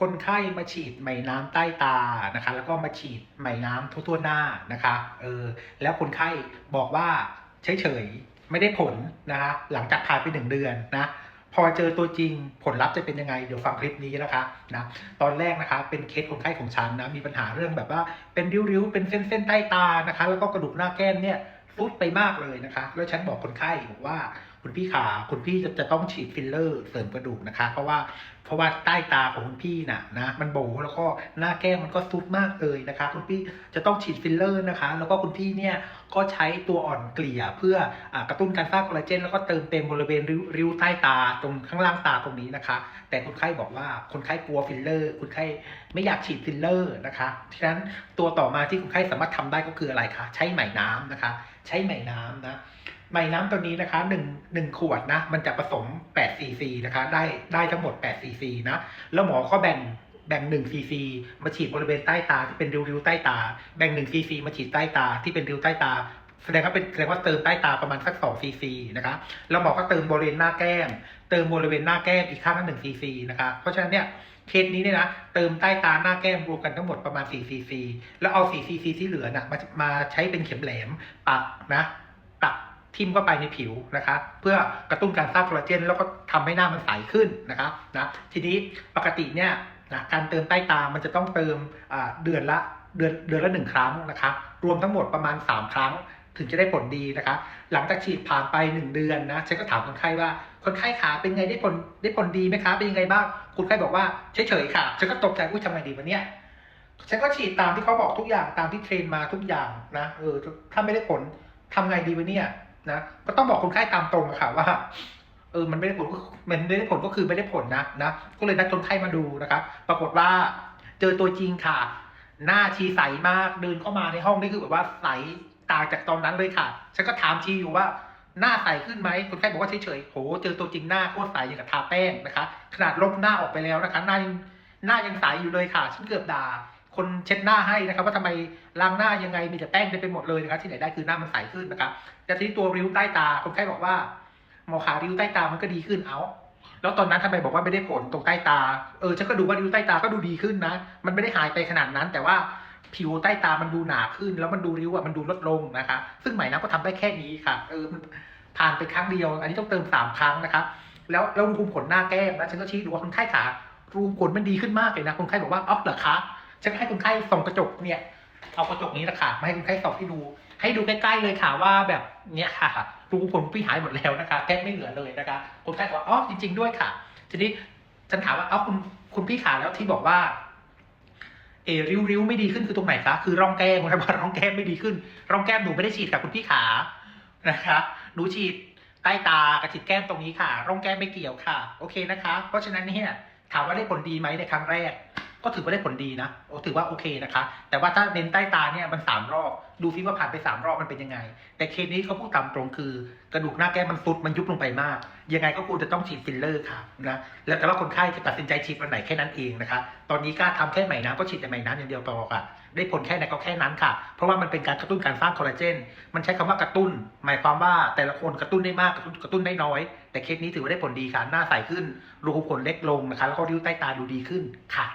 คนไข้มาฉีดไหมน้ำใต้ตานะคะ แล้วก็มาฉีดไหมน้ำทั่วๆหน้านะคะเออแล้วคนไข้บอกว่าเฉยๆไม่ได้ผลนะคะ หลังจากผ่านไปหนึ่งเดือนนะพอเจอตัวจริงผลลัพธ์จะเป็นยังไง เดี๋ยวฟังคลิปนี้นะคะนะตอนแรกนะคะเป็นเคสคนไข้ของฉันนะมีปัญหาเรื่องแบบว่าเป็นริ้วๆ เป็นเส้นๆใต้ตานะคะ แล้วก็กระดูกหน้าแก้มเนี่ยฟุดไปมากเลยนะคะ แล้วฉันบอกคนไข้บอกว่า คุณพี่ขาคุณพี่จะจะต้องฉีดฟิลเลอร์เสริมกระดูกนะคะ เพราะว่าเพราะว่าใต้ตาของคุณพี่น่ะนะมันโบแล้วก็หน้าแก้มมันก็ซุดมากเลยนะคะ คุณพี่จะต้องฉีดฟิลเลอร์นะคะ แล้วก็คุณพี่เนี่ยก็ใช้ตัวอ่อนเกลี่ยเพื่ออกระตุ้นการสร้างคอลลาเจนแล้วก็เติมเต็มบริเวณริ้วใต้ตาตรงข้างล่างตาตรงนี้นะคะ แต่คนไข้บอกว่าคนไข้กลัวฟิลเลอร์ คนไข้ไม่อยากฉีดฟิลเลอร์นะคะฉะนั้นตัวต่อมาที่คนไข้สามารถทำได้ก็คืออะไรคะใช้ไหมน้ำนะคะ ใช้ไหมน้ำนะ ไหมน้ำตัวนี้นะคะ1 1ขวดนะ มันจะผสม8 cc นะคะ ได้ได้ทั้งหมด8 cc นะ แล้วหมอก็แบ่งแบ่ง1 cc มาฉีดบริเวณใต้ตาที่เป็นริ้วๆใต้ตา แบ่ง1 cc มาฉีดใต้ตาที่เป็นริ้วใต้ตา แสดงว่าเป็นแสดงว่าเติมใต้ตาประมาณสัก2 cc นะคะ แล้วหมอก็เติมบริเวณหน้าแก้ม เติมบริเวณหน้าแก้มอีกข้างละ1 cc นะคะ เพราะฉะนั้นเนี่ยเคสนี้เนี่ยนะเติมใต้ตาหน้าแก้มรวมกันทั้งหมดประมาณ4 cc แล้วเอา4 cc ที่เหลือนะมามาใช้เป็นเข็มแหลมปักนะ ทิ่มเข้าไปในผิวนะคะ เพื่อกระตุ้นการสร้างคอลลาเจน แล้วก็ทำให้หน้ามันใสขึ้นนะครับนะทีนี้ปกติเนี่ยนะการเติมใต้ตามันจะต้องเติมเดือนละเดือนเดือนละหนึ่งครั้งนะคะรวมทั้งหมดประมาณ 3 ครั้งถึงจะได้ผลดีนะคะ หลังจากฉีดผ่านไป 1 เดือนนะฉันก็ถามคนไข้ว่าคนไข้ขาเป็นไงได้ผลได้ผลดีไหมคะเป็นยังไงบ้างคนไข้บอกว่าเฉยๆค่ะฉันก็ตกใจอุ้ยทำไงดีวะเนี่ยฉันก็ฉีดตามที่เขาบอกทุกอย่างตามที่เทรนมาทุกอย่างนะเออถ้าไม่ได้ผลทำไงดีวะเนี่ย นะก็ต้องบอกคนไข้ตามตรงอะค่ะว่าเออมันไม่ได้ผลก็มันไม่ได้ผลก็คือไม่ได้ผลนะนะก็เลยนัดคนไข้มาดูนะครับปรากฏว่าเจอตัวจริงค่ะ หน้าชีใสมากเดินเข้ามาในห้องนี่คือแบบว่าใสต่างจากตอนนั้นเลยค่ะ ฉันก็ถามชีอยู่ว่าหน้าใสขึ้นไหมคนไข้บอกว่าเฉยๆโหเจอตัวจริงหน้าโคตรใสอย่างกับทาแป้งนะคะ ขนาดลบหน้าออกไปแล้วนะคะหน้ายังหน้ายังใสอยู่เลยค่ะ ฉันเกือบด่า คนเช็ดหน้าให้นะครับ ว่าทำไมล้างหน้ายังไงมีแต่แป้งเต็มไปหมดเลยนะครับที่ไหนได้คือหน้ามันใสขึ้นนะครับแต่ทีนี้ตัวริ้วใต้ตาคนไข้บอกว่าหมอขาริ้วใต้ตามันก็ดีขึ้นเอาแล้วตอนนั้นทำไมบอกว่าไม่ได้ผลตรงใต้ตา เออฉันก็ดูว่าริ้วใต้ตาก็ดูดีขึ้นนะ มันไม่ได้หายไปขนาดนั้น แต่ว่าผิวใต้ตามันดูหนาขึ้น แล้วมันดูริ้วอะมันดูลดลงนะคะ ซึ่งหมน้ำก็ทำได้แค่นี้ค่ะ เออผ่านไปครั้งเดียว อันนี้ต้องเติมสามครั้งนะครับแล้วแล้วรูขุมขนหน้าแก้มนะฉันก็ชี้ดูว่าคนไข้ขารูขุมขนมันดีขึ้นมากเลยนะคนไข้บอกว่าอ๋อเหรอคะ ฉันให้คนไข้ส่องกระจกเนี่ยเอากระจกนี้แหละค่ะมาให้คนไข้ส่องให้ดู ให้ดูใกล้ๆเลยค่ะว่าแบบเนี้ยค่ะรูขุมขนพี่หายหมดแล้วนะคะแทบไม่เหลือเลยนะคะคนไข้บอกว่าอ๋อจริง ๆด้วยค่ะ ทีนี้ฉันถามว่าเอ้าคุณคุณพี่ขาแล้วที่บอกว่าเอริ้วริ้วไม่ดีขึ้นคือตรงไหนคะคือร่องแก้มคุณว่าร่องแก้มไม่ดีขึ้น ร่องแก้มหนูไม่ได้ฉีดกับคุณพี่ขานะคะหนูฉีดใต้ตากระฉีดแก้มตรงนี้ค่ะ ร่องแก้มไม่เกี่ยวค่ะ โอเคนะคะ เพราะฉะนั้นเนี่ยถามว่าได้ผลดีไหมในครั้งแรก ก็ถือว่าได้ผลดีนะถือว่าโอเคนะคะ แต่ว่าถ้าเน้นใต้ตาเนี่ยมันสามรอบ ดูซิว่าผ่านไปสามรอบมันเป็นยังไง แต่เคสนี้เขาพูดตามตรงคือ กระดูกหน้าแก้มมันซุดมันยุบลงไปมาก ยังไงก็ควรจะต้องฉีดฟิลเลอร์ค่ะนะ แล้วแต่ว่าคนไข้จะตัดสินใจฉีดวันไหนแค่นั้นเองนะคะ ตอนนี้กล้าทำแค่ไหมน้ำก็ฉีดแต่ไหมน้ำอย่างเดียวพอค่ะ ได้ผลแค่ไหนก็แค่นั้นค่ะ เพราะว่ามันเป็นการกระตุ้นการสร้างคอลลาเจน มันใช้คำว่ากระตุ้น หมายความว่าแต่ละคนกระตุ้นได้มากกระตุ้นกระตุ้นได้น้อย แต่เคสนี้ถือว่าได้ผลดีค่ะ หน้าใสขึ้นรูขุมขนเล็กลงนะคะ แล้วก็ริ้วใต้ตาดูดีขึ้นค่ะ